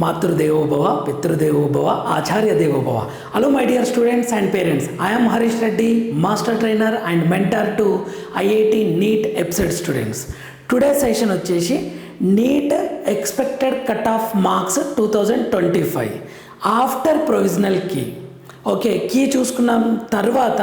మాతృదేవోభవ పితృదేవోభవ ఆచార్య దేవోభవ hello my dear students and parents I'm Harish Reddy master trainer and mentor to IIT NEET EAPCET students today session వచ్చేసి NEET expected cut off marks two thousand twenty five after provisional key okay key చూసుకున్న తర్వాత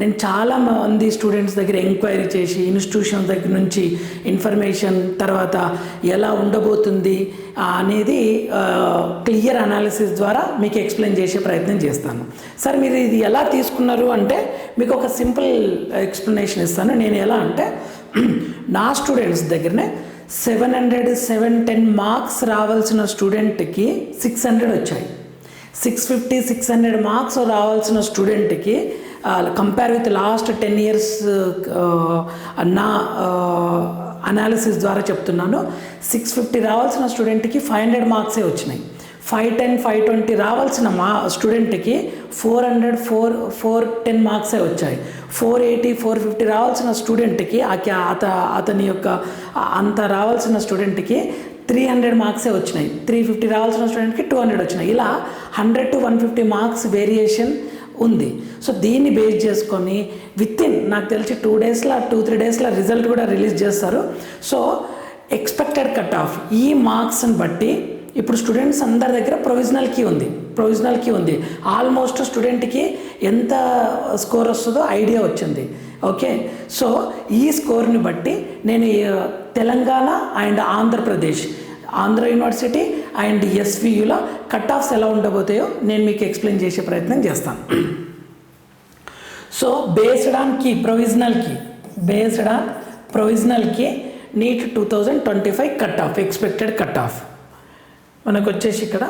నేను చాలా మంది students దగ్గర enquiry చేసి institution దగ్గర నుంచి ఇన్ఫర్మేషన్ తర్వాత ఎలా ఉండబోతుంది అనేది క్లియర్ అనాలిసిస్ ద్వారా మీకు ఎక్స్ప్లెయిన్ చేసే ప్రయత్నం చేస్తాను. సార్ మీరు ఇది ఎలా తీసుకున్నారు అంటే మీకు ఒక సింపుల్ ఎక్స్ప్లెనేషన్ ఇస్తాను. నేను ఎలా అంటే నా స్టూడెంట్స్ దగ్గరనే seven hundred seven ten marks రావాల్సిన స్టూడెంట్కి సిక్స్ హండ్రెడ్ వచ్చాయి. Six fifty six hundred marks రావాల్సిన స్టూడెంట్కి compare with last ten years నా అనాలిసిస్ ద్వారా చెప్తున్నాను. సిక్స్ ఫిఫ్టీ రావాల్సిన స్టూడెంట్కి ఫైవ్ హండ్రెడ్ మార్క్సే వచ్చినాయి. ఫైవ్ టెన్ ఫైవ్ ట్వంటీ రావాల్సిన మా స్టూడెంట్కి four hundred four four ten మార్క్సే వచ్చాయి. ఫోర్ ఎయిటీ ఫోర్ ఫిఫ్టీ రావాల్సిన స్టూడెంట్కి ఆ అత అతని యొక్క అంత రావాల్సిన స్టూడెంట్కి త్రీ హండ్రెడ్ మార్క్సే వచ్చినాయి. త్రీ ఫిఫ్టీ రావాల్సిన స్టూడెంట్కి టూ హండ్రెడ్ వచ్చినాయి. ఇలా hundred to one fifty marks variation ఉంది. సో దీన్ని బేస్ చేసుకొని విత్ ఇన్ నాకు తెలిసి టూ డేస్లో టూ త్రీ డేస్లో రిజల్ట్ కూడా రిలీజ్ చేస్తారు. సో ఎక్స్పెక్టెడ్ కట్ ఆఫ్ ఈ మార్క్స్ని బట్టి ఇప్పుడు స్టూడెంట్స్ అందరి దగ్గర ప్రొవిజనల్ కీ ఉంది. ప్రొవిజనల్ కీ ఉంది. ఆల్మోస్ట్ స్టూడెంట్కి ఎంత స్కోర్ వస్తుందో ఐడియా వచ్చింది. ఓకే సో ఈ స్కోర్ని బట్టి నేను uh, Telangana and Andhra Pradesh Andhra university and ఎస్వియుల cut offs ఎలా ఉండబోతాయో నేను మీకు ఎక్స్ప్లెయిన్ చేసే ప్రయత్నం చేస్తాను. సో బేస్డ్ ఆన్ కీ ప్రొవిజనల్కి based on ప్రొవిజనల్కి NEET two thousand twenty five cut off expected cut off. మనకు వచ్చేసి ఇక్కడ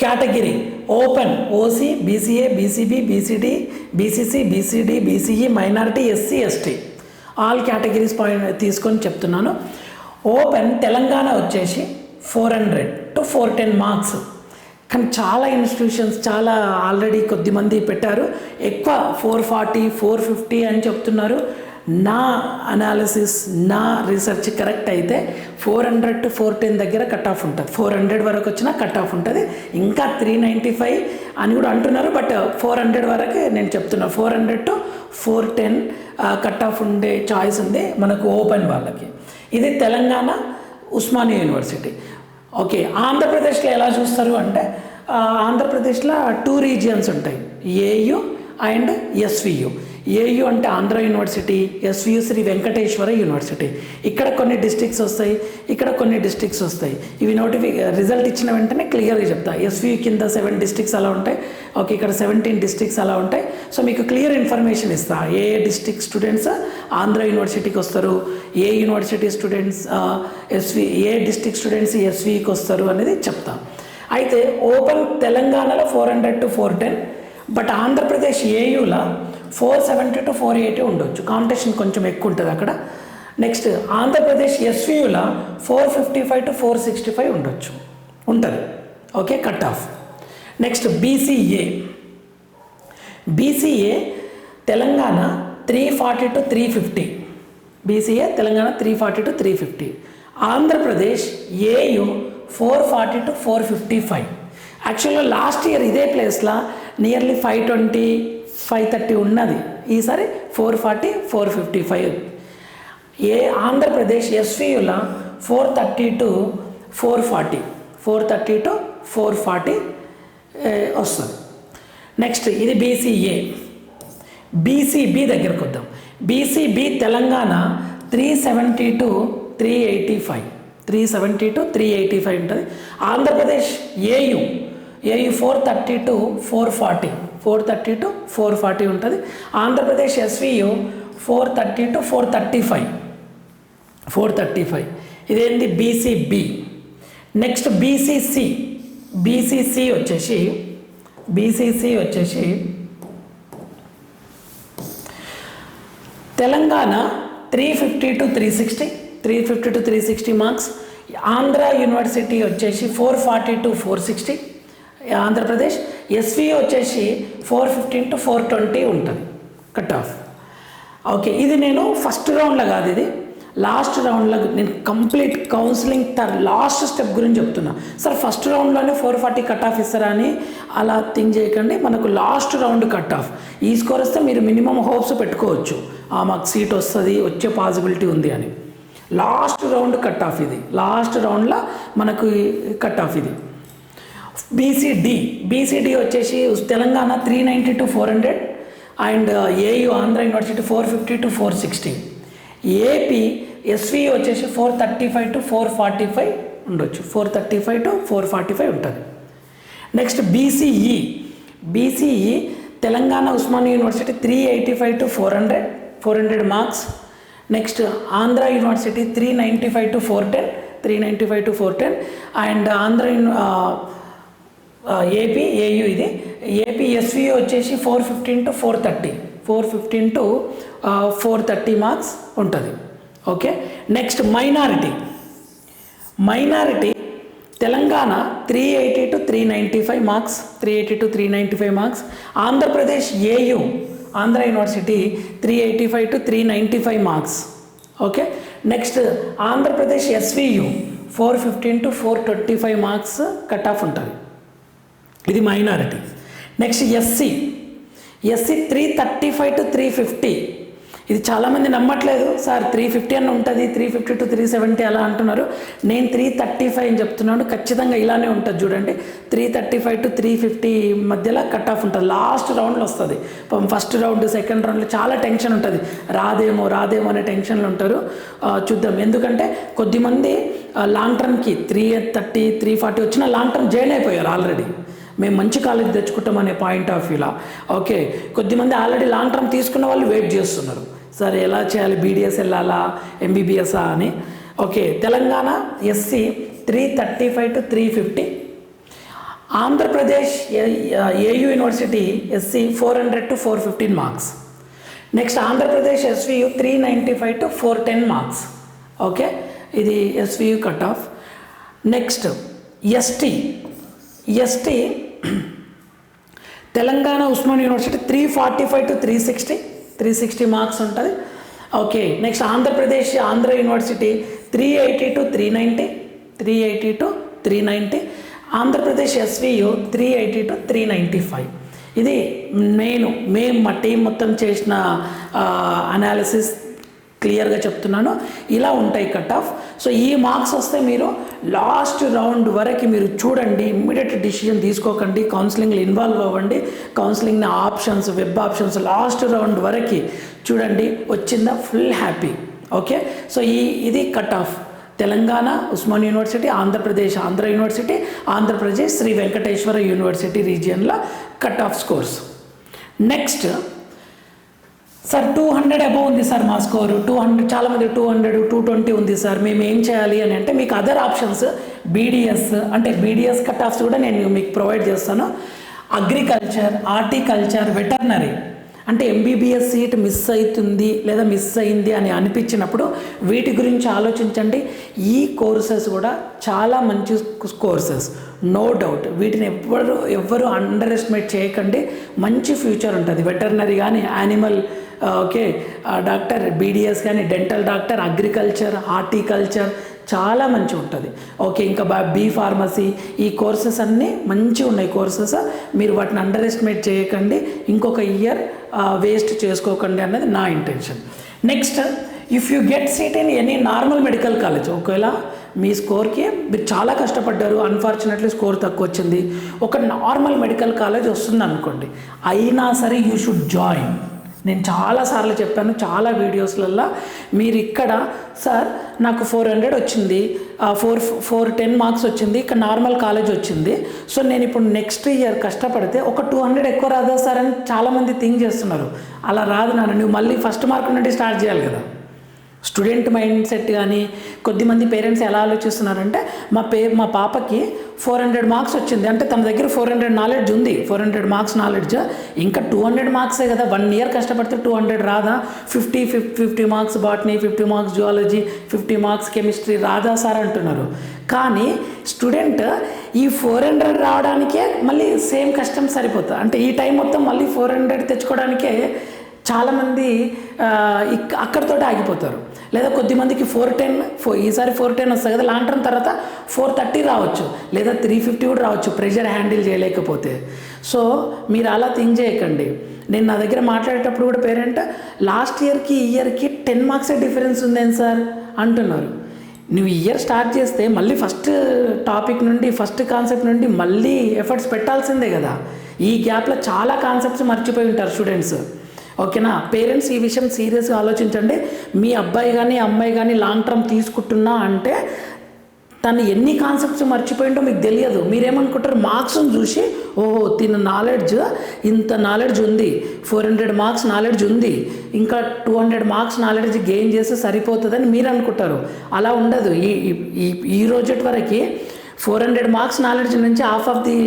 category open OC BCA BCB BCD BCC BCD BCE minority SC ST. All categories point తీసుకొని చెప్తున్నాను. Open Telangana వచ్చేసి four hundred to four ten marks. కానీ చాలా institutions చాలా already కొద్దిమంది పెట్టారు. ఎక్కువ ఫోర్ ఫార్టీ ఫోర్ ఫిఫ్టీ అని చెప్తున్నారు. నా అనాలిసిస్ నా రీసెర్చ్ కరెక్ట్ అయితే four hundred to four ten దగ్గర కట్ ఆఫ్ ఉంటుంది. ఫోర్ హండ్రెడ్ వరకు వచ్చినా కట్ ఆఫ్ ఉంటుంది. ఇంకా త్రీ నైంటీ ఫైవ్ అని కూడా అంటున్నారు బట్ ఫోర్ హండ్రెడ్ వరకు నేను చెప్తున్నా. Four hundred to four ten cut off ఉండే చాయిస్ ఉంది మనకు ఓపెన్ వాళ్ళకి. ఇది తెలంగాణ ఉస్మానియా యూనివర్సిటీ. ఓకే ఆంధ్రప్రదేశ్లో ఎలా చూస్తారు అంటే ఆంధ్రప్రదేశ్లో టూ రీజియన్స్ ఉంటాయి. ఏయు అండ్ ఎస్వియు ఏయు అంటే Andhra university SVU Sri Venkateswara university. ఇక్కడ కొన్ని డిస్ట్రిక్ట్స్ వస్తాయి ఇక్కడ కొన్ని డిస్ట్రిక్ట్స్ వస్తాయి. ఇవి నోటిఫి రిజల్ట్ ఇచ్చిన వెంటనే క్లియర్గా చెప్తా. ఎస్వియు కింద సెవెన్ డిస్ట్రిక్ట్స్ అలా ఉంటాయి. ఓకే ఇక్కడ సెవెంటీన్ డిస్ట్రిక్ట్స్ అలా ఉంటాయి. సో మీకు క్లియర్ ఇన్ఫర్మేషన్ ఇస్తా. ఏ డిస్ట్రిక్ట్ స్టూడెంట్స్ ఆంధ్ర యూనివర్సిటీకి వస్తారు? ఏ యూనివర్సిటీ స్టూడెంట్స్ ఎస్వి ఏ డిస్ట్రిక్ట్ స్టూడెంట్స్ ఎస్వికి వస్తారు అనేది చెప్తాం. అయితే ఓపెన్ తెలంగాణలో four hundred to four ten but Andhra Pradesh ఏయులో four seventy to four eighty ఉండొచ్చు. కాంపిటీషన్ కొంచెం ఎక్కువ ఉంటుంది అక్కడ. Next Andhra Pradesh ఎస్వియుల four fifty five to four sixty five ఉండొచ్చు. ఉంటుంది. Okay cut off next BCA BCA Telangana three forty to three fifty BCA Telangana three forty to three fifty Andhra Pradesh AU four forty to four fifty five. యాక్చువల్గా last year ఇదే ప్లేస్లో nearly five twenty five thirty ఉన్నది. ఈసారి four forty four fifty five. A Andhra Pradesh ఎస్వీయుల four thirty to four forty. Four thirty to four forty వస్తుంది. Next ఇది BCA. BCB దగ్గరకు వద్దాం. BCB Telangana three seventy to three eighty five. Three seventy to three eighty five ఉంటుంది. Andhra Pradesh AU. AU four thirty to four forty. Four thirty to four forty ఉంటుంది. Andhra Pradesh SVU four thirty to four thirty five. Four thirty five. ఇదేంటి BCB. Next BCC. BCC వచ్చేసి BCC వచ్చేసి Telangana three fifty to three sixty. Three fifty to three sixty marks. Andhra university వచ్చేసి four forty to four sixty. Andhra Pradesh SV వచ్చేసి four fifteen to four twenty ఉంటుంది. Cut off okay ఇది నేను first రౌండ్లో కాదు ఇది. Last రౌండ్లో నేను కంప్లీట్ కౌన్సిలింగ్ తర్ లాస్ట్ స్టెప్ గురించి చెప్తున్నా. సార్ ఫస్ట్ రౌండ్లోనే ఫోర్ ఫార్టీ కట్ ఆఫ్ ఇస్తారా అని అలా థింక్ చేయకండి. మనకు లాస్ట్ రౌండ్ కట్ ఆఫ్ ఈ స్కోర్ వస్తే మీరు మినిమం హోప్స్ పెట్టుకోవచ్చు. ఆ మాకు సీట్ వస్తుంది వచ్చే పాసిబిలిటీ ఉంది అని. లాస్ట్ రౌండ్ కట్ ఆఫ్ ఇది. లాస్ట్ రౌండ్లో మనకు కట్ ఆఫ్ ఇది. బీసీడి బీసీడి వచ్చేసి Telangana three ninety to four hundred and AU Andhra university four fifty to four sixty AP SV వచ్చేసి four thirty five to four forty five ఉండొచ్చు four thirty five to four forty five ఉంటుంది next BCE BCE Telangana Osmania university three eighty five to four hundred four hundred marks next Andhra university three ninety five to four ten three ninety five to four ten and Andhra uni- AP AU ఇది. AP SV వచ్చేసి four fifteen to four thirty four fifteen to four thirty marks ఉంటుంది. Okay next minority minority Telangana three eighty to three ninety five marks three eighty to three ninety five marks Andhra Pradesh AU Andhra university three eighty five to three ninety five marks okay next Andhra Pradesh SVU four fifteen to four twenty five marks cut off ఉంటుంది. ఇది minority. Next SC SC three thirty five to three fifty ఇది చాలామంది నమ్మట్లేదు. Sir three fifty అని ఉంటుంది three fifty to three seventy అలా అంటున్నారు. నేను త్రీ థర్టీ ఫైవ్ అని చెప్తున్నాను. ఖచ్చితంగా ఇలానే ఉంటుంది చూడండి. Three thirty five to three fifty మధ్యలో కట్ ఆఫ్ ఉంటుంది. లాస్ట్ రౌండ్లో వస్తుంది. ఫస్ట్ రౌండ్ సెకండ్ రౌండ్లో చాలా టెన్షన్ ఉంటుంది. రాదేమో రాదేమో అనే టెన్షన్లు ఉంటారు. చూద్దాం. ఎందుకంటే కొద్దిమంది లాంగ్ టర్మ్కి త్రీ థర్టీ త్రీ ఫార్టీ వచ్చిన లాంగ్ టర్మ్ జాయిన్ అయిపోయారు ఆల్రెడీ మేము మంచి కాలేజ్ తెచ్చుకుంటాం అనే పాయింట్ ఆఫ్ వ్యూలా ఓకే కొద్దిమంది ఆల్రెడీ లాంగ్ టర్మ్ తీసుకున్న వాళ్ళు వెయిట్ చేస్తున్నారు. సరే ఎలా చేయాలి? బీడీఎస్ వెళ్ళాలా? ఎంబీబీఎస్ఆ అని. Okay Telangana SC three thirty five to three fifty Andhra Pradesh AU university SC four hundred to four fifteen marks next Andhra Pradesh SVU three ninety five to four ten marks okay ఇది SVU cut off next ST ST Telangana Osman university three forty five to three sixty three sixty marks ఉంటుంది. Okay next Andhra Pradesh Andhra university three eighty to three ninety three eighty to three ninety Andhra Pradesh SVU three eighty to three ninety five ఇది నేను మేము మా team మొత్తం చేసిన analysis క్లియర్గా చెప్తున్నాను. ఇలా ఉంటాయి కట్ ఆఫ్ సో ఈ మార్క్స్ వస్తే మీరు లాస్ట్ రౌండ్ వరకు మీరు చూడండి ఇమ్మీడియట్ డిసిషన్ తీసుకోకండి కౌన్సిలింగ్లో ఇన్వాల్వ్ అవ్వండి counselling options web options last round వరకు చూడండి వచ్చిందా ఫుల్ హ్యాపీ ఓకే సో ఈ ఇది cut off Telangana Osman university Andhra Pradesh Andhra university Andhra Pradesh Shri Venkateswara university రీజియన్లో cut off scores next sir two hundred above ఉంది sir మా score two hundred చాలామంది two hundred two twenty ఉంది sir మేము ఏం చేయాలి అని అంటే మీకు అదర్ ఆప్షన్స్ బీడిఎస్ అంటే బీడిఎస్ కట్ ఆఫ్స్ కూడా నేను మీకు ప్రొవైడ్ చేస్తాను. అగ్రికల్చర్ హార్టికల్చర్ వెటర్నరీ అంటే ఎంబీబీఎస్ సీట్ మిస్ అవుతుంది లేదా మిస్ అయింది అని అనిపించినప్పుడు వీటి గురించి ఆలోచించండి. ఈ కోర్సెస్ కూడా చాలా మంచి కోర్సెస్ నో డౌట్ వీటిని ఎవ్వరు ఎవ్వరు అండర్ ఎస్టిమేట్ చేయకండి. మంచి ఫ్యూచర్ ఉంటుంది. వెటర్నరీ కానీ యానిమల్ ఓకే డాక్టర్ బీడిఎస్ కానీ డెంటల్ డాక్టర్ అగ్రికల్చర్ హార్టికల్చర్ చాలా మంచి ఉంటుంది. ఓకే ఇంకా బీ ఫార్మసీ ఈ కోర్సెస్ అన్నీ మంచి ఉన్నాయి. కోర్సెస్ మీరు వాటిని అండర్ ఎస్టిమేట్ చేయకండి. ఇంకొక ఇయర్ వేస్ట్ చేసుకోకండి అన్నది నా intention next if you get seat in any normal medical college ఒకవేళ మీ స్కోర్కి మీరు చాలా కష్టపడ్డారు అన్ఫార్చునేట్లీ స్కోర్ తక్కువ వచ్చింది. ఒక నార్మల్ మెడికల్ కాలేజ్ వస్తుంది అనుకోండి అయినా సరే యూ షుడ్ జాయిన్ నేను చాలాసార్లు చెప్పాను చాలా వీడియోస్లల్లో మీరు ఇక్కడ సార్ నాకు ఫోర్ హండ్రెడ్ వచ్చింది ఫోర్ ఫోర్ టెన్ మార్క్స్ వచ్చింది ఇక్కడ నార్మల్ కాలేజ్ వచ్చింది. సో నేను ఇప్పుడు నెక్స్ట్ ఇయర్ కష్టపడితే ఒక టూ హండ్రెడ్ ఎక్కువ రాదా సార్ అని చాలామంది థింక్ చేస్తున్నారు. అలా రాదు నాన్న నువ్వు మళ్ళీ ఫస్ట్ మార్క్ నుండి స్టార్ట్ చేయాలి కదా. స్టూడెంట్ మైండ్ సెట్ కానీ కొద్దిమంది పేరెంట్స్ ఎలా ఆలోచిస్తున్నారంటే మా పే మా పాపకి ఫోర్ హండ్రెడ్ మార్క్స్ వచ్చింది. అంటే తన దగ్గర ఫోర్ హండ్రెడ్ నాలెడ్జ్ ఉంది. Four hundred marks knowledge. ఇంకా టూ హండ్రెడ్ మార్క్సే కదా. వన్ ఇయర్ కష్టపడితే టూ హండ్రెడ్ రాదా? ఫిఫ్టీ ఫిఫ్ fifty marks botany fifty marks zoology fifty marks chemistry రాదా సార్ అంటున్నారు. కానీ స్టూడెంట్ ఈ ఫోర్ హండ్రెడ్ రావడానికే మళ్ళీ సేమ్ కష్టం సరిపోతుంది అంటే ఈ టైం మొత్తం మళ్ళీ ఫోర్ హండ్రెడ్ తెచ్చుకోవడానికే చాలామంది ఆ, ఇక్ అక్కడితోటి ఆగిపోతారు. లేదా కొద్దిమందికి ఫోర్ టెన్ ఫో ఈసారి ఫోర్ టెన్ వస్తుంది కదా లాంగ్ టర్మ్ తర్వాత ఫోర్ థర్టీ రావచ్చు. లేదా త్రీ ఫిఫ్టీ కూడా రావచ్చు ప్రెషర్ హ్యాండిల్ చేయలేకపోతే. సో మీరు అలా థింక్ చేయకండి. నేను నా దగ్గర మాట్లాడేటప్పుడు కూడా పేరెంట్ లాస్ట్ ఇయర్కి ఈ ఇయర్కి టెన్ మార్క్స్ డిఫరెన్స్ ఉందేం సార్? అంటున్నారు. నువ్వు ఇయర్ స్టార్ట్ చేస్తే మళ్ళీ ఫస్ట్ టాపిక్ నుండి ఫస్ట్ కాన్సెప్ట్ నుండి మళ్ళీ ఎఫర్ట్స్ పెట్టాల్సిందే కదా. ఈ గ్యాప్లో చాలా కాన్సెప్ట్స్ మర్చిపోయి ఉంటారు స్టూడెంట్స్ ఓకేనా? పేరెంట్స్ ఈ విషయం సీరియస్గా ఆలోచించండి. మీ అబ్బాయి కానీ అమ్మాయి కానీ లాంగ్ టర్మ్ తీసుకుంటున్నా అంటే తను ఎన్ని కాన్సెప్ట్స్ మర్చిపోయిందో మీకు తెలియదు. మీరేమనుకుంటారు? మార్క్స్ని చూసి ఓహో తిన నాలెడ్జ్ ఇంత నాలెడ్జ్ ఉంది. ఫోర్ హండ్రెడ్ మార్క్స్ నాలెడ్జ్ ఉంది. ఇంకా two hundred marks knowledge gain చేస్తే సరిపోతుందని మీరు అనుకుంటారు అలా ఉండదు. ఈ ఈ ఈ వరకు ఫోర్ హండ్రెడ్ మార్క్స్ నాలెడ్జ్ నుంచి half of the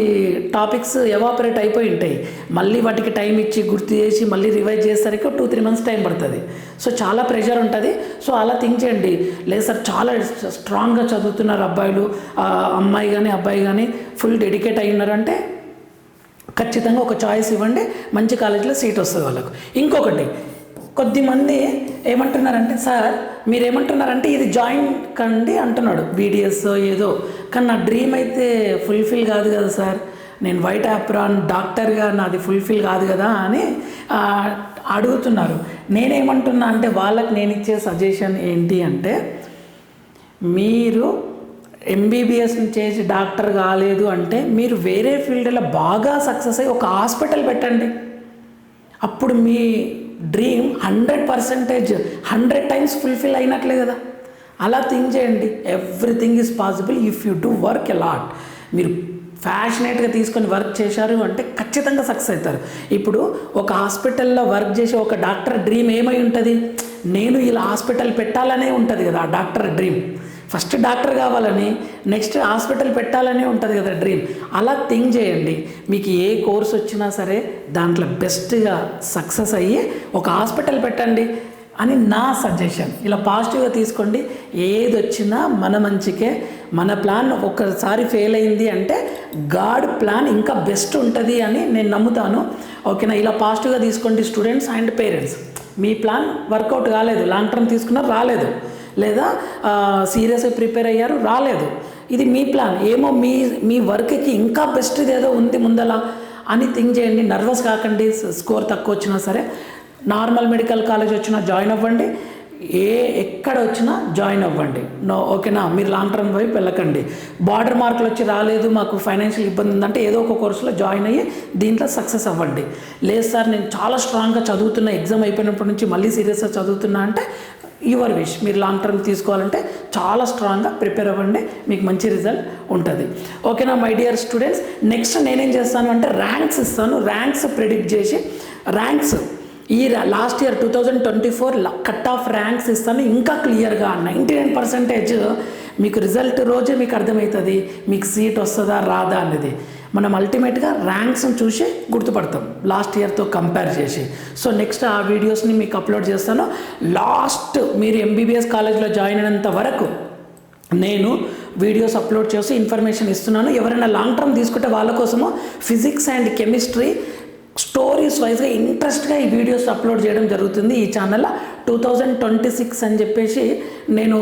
topics evaporate అయిపోయి ఉంటాయి. మళ్ళీ వాటికి టైం ఇచ్చి గుర్తు చేసి మళ్ళీ రివైజ్ చేసేసరికి టూ త్రీ మంత్స్ టైం పడుతుంది. సో చాలా ప్రెషర్ ఉంటుంది. సో అలా థింక్ చేయండి. లేదు సార్ చాలా స్ట్రాంగ్గా చదువుతున్నారు అబ్బాయిలు. అమ్మాయి కానీ అబ్బాయి కానీ ఫుల్ డెడికేట్ అయి ఉన్నారంటే ఖచ్చితంగా ఒక చాయిస్ ఇవ్వండి. మంచి కాలేజీలో సీట్ వస్తుంది వాళ్ళకు. ఇంకొకటి కొద్దిమంది ఏమంటున్నారంటే సార్ మీరు ఏమంటున్నారంటే ఇది జాయిన్ కండి అంటున్నాడు. బీడిఎస్ ఏదో. కానీ నా డ్రీమ్ అయితే ఫుల్ఫిల్ కాదు కదా సార్. నేను వైట్ ఆప్రాన్ డాక్టర్గా నాది ఫుల్ఫిల్ కాదు కదా అని అడుగుతున్నారు. నేనేమంటున్నా అంటే వాళ్ళకి నేను ఇచ్చే సజెషన్ ఏంటి అంటే మీరు ఎంబీబీఎస్ చేసి డాక్టర్ కాలేదు అంటే మీరు వేరే ఫీల్డ్లో బాగా సక్సెస్ అయ్యి ఒక హాస్పిటల్ పెట్టండి. అప్పుడు మీ dream hundred percentage hundred times fulfil అయినట్లే కదా. అలా థింక్ చేయండి. Everything is possible if you do work lot మీరు ఫ్యాషనేట్గా తీసుకొని వర్క్ చేశారు అంటే ఖచ్చితంగా సక్సెస్ అవుతారు. ఇప్పుడు ఒక హాస్పిటల్లో వర్క్ చేసే ఒక డాక్టర్ డ్రీమ్ ఏమై ఉంటుంది? నేను ఇలా హాస్పిటల్ పెట్టాలనే ఉంటుంది కదా ఆ డాక్టర్ డ్రీమ్ ఫస్ట్ డాక్టర్ కావాలని నెక్స్ట్ హాస్పిటల్ పెట్టాలని ఉంటుంది కదా డ్రీమ్ అలా థింక్ చేయండి. మీకు ఏ కోర్స్ వచ్చినా సరే దాంట్లో బెస్ట్గా సక్సెస్ అయ్యి ఒక హాస్పిటల్ పెట్టండి. అని నా సజెషన్ ఇలా పాజిటివ్గా తీసుకోండి. ఏది వచ్చినా మన మంచికే. మన ప్లాన్ ఒక్కసారి ఫెయిల్ అయింది అంటే గాడ్ ప్లాన్ ఇంకా బెస్ట్ ఉంటుంది అని నేను నమ్ముతాను. ఓకేనా ఇలా పాజిటివ్గా తీసుకోండి స్టూడెంట్స్ అండ్ పేరెంట్స్ మీ ప్లాన్ వర్కౌట్ కాలేదు. లాంగ్ టర్మ్ తీసుకున్నారు రాలేదు. లేదా సీరియస్గా ప్రిపేర్ అయ్యారు రాలేదు. ఇది మీ ప్లాన్ ఏమో మీ మీ వర్క్కి ఇంకా బెస్ట్ ఏదో ఉంది ముందల అని థింక్ చేయండి. నర్వస్ కాకండి. స్కోర్ తక్కువ వచ్చినా సరే. నార్మల్ మెడికల్ కాలేజ్ వచ్చినా జాయిన్ అవ్వండి. ఏ ఎక్కడ వచ్చినా జాయిన్ అవ్వండి. నో ఓకేనా? మీరు లాంగ్ టర్మ్ వైపు వెళ్ళకండి. బార్డర్ మార్కులు వచ్చి రాలేదు మాకు ఫైనాన్షియల్ ఇబ్బంది ఉందంటే ఏదో ఒక కోర్సులో జాయిన్ అయ్యి దీంట్లో సక్సెస్ అవ్వండి. లేదు సార్ నేను చాలా స్ట్రాంగ్గా చదువుతున్నా ఎగ్జామ్ అయిపోయినప్పటి నుంచి మళ్ళీ సీరియస్గా చదువుతున్నా అంటే యువర్ విష్. మీరు లాంగ్ టర్మ్ తీసుకోవాలంటే చాలా స్ట్రాంగ్గా ప్రిపేర్ అవ్వండి. మీకు మంచి రిజల్ట్ ఉంటుంది. ఓకేనా మై డియర్ స్టూడెంట్స్? నెక్స్ట్ నేనేం చేస్తాను అంటే ర్యాంక్స్ ఇస్తాను. ర్యాంక్స్ ప్రిడిక్ట్ చేసి ర్యాంక్స్ ఈ last year two thousand twenty four cut off ranks ఇస్తాను. ఇంకా క్లియర్గా నైంటీ నైన్ పర్సెంటేజ్ మీకు రిజల్ట్ రోజే మీకు అర్థమవుతుంది. మీకు సీట్ వస్తుందా రాదా అనేది మనం అల్టిమేట్గా ర్యాంక్స్ని చూసి గుర్తుపడతాం. లాస్ట్ ఇయర్తో కంపేర్ చేసి. సో నెక్స్ట్ ఆ వీడియోస్ని మీకు అప్లోడ్ చేస్తాను. లాస్ట్ మీరు ఎంబీబీఎస్ కాలేజ్లో జాయిన్ అయినంత వరకు నేను వీడియోస్ అప్లోడ్ చేసి ఇన్ఫర్మేషన్ ఇస్తున్నాను. ఎవరైనా లాంగ్ టర్మ్ తీసుకుంటే వాళ్ళ కోసము ఫిజిక్స్ అండ్ కెమిస్ట్రీ స్టోరీస్ వైజ్గా ఇంట్రెస్ట్గా ఈ వీడియోస్ అప్లోడ్ చేయడం జరుగుతుంది. ఈ ఛానల్లో టూ థౌజండ్ ట్వంటీ సిక్స్ అని చెప్పేసి నేను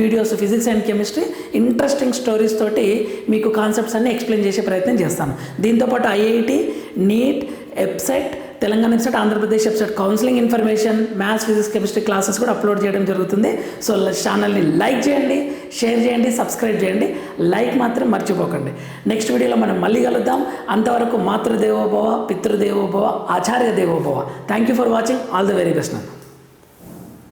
videos physics and chemistry interesting stories తోటి మీకు కాన్సెప్ట్స్ అన్ని ఎక్స్ప్లెయిన్ చేసే ప్రయత్నం చేస్తాను. దీంతోపాటు IIT NEET website Telangana website Andhra Pradesh website counselling information maths physics chemistry classes కూడా అప్లోడ్ చేయడం జరుగుతుంది. సో ఛానల్ని లైక్ చేయండి షేర్ చేయండి సబ్స్క్రైబ్ చేయండి. లైక్ మాత్రం మర్చిపోకండి. నెక్స్ట్ వీడియోలో మనం మళ్ళీ కలుద్దాం. అంతవరకు మాతృదేవోభవ పితృదేవోభవ ఆచార్య దేవోభవ. Thank you for watching all the very best నన్ను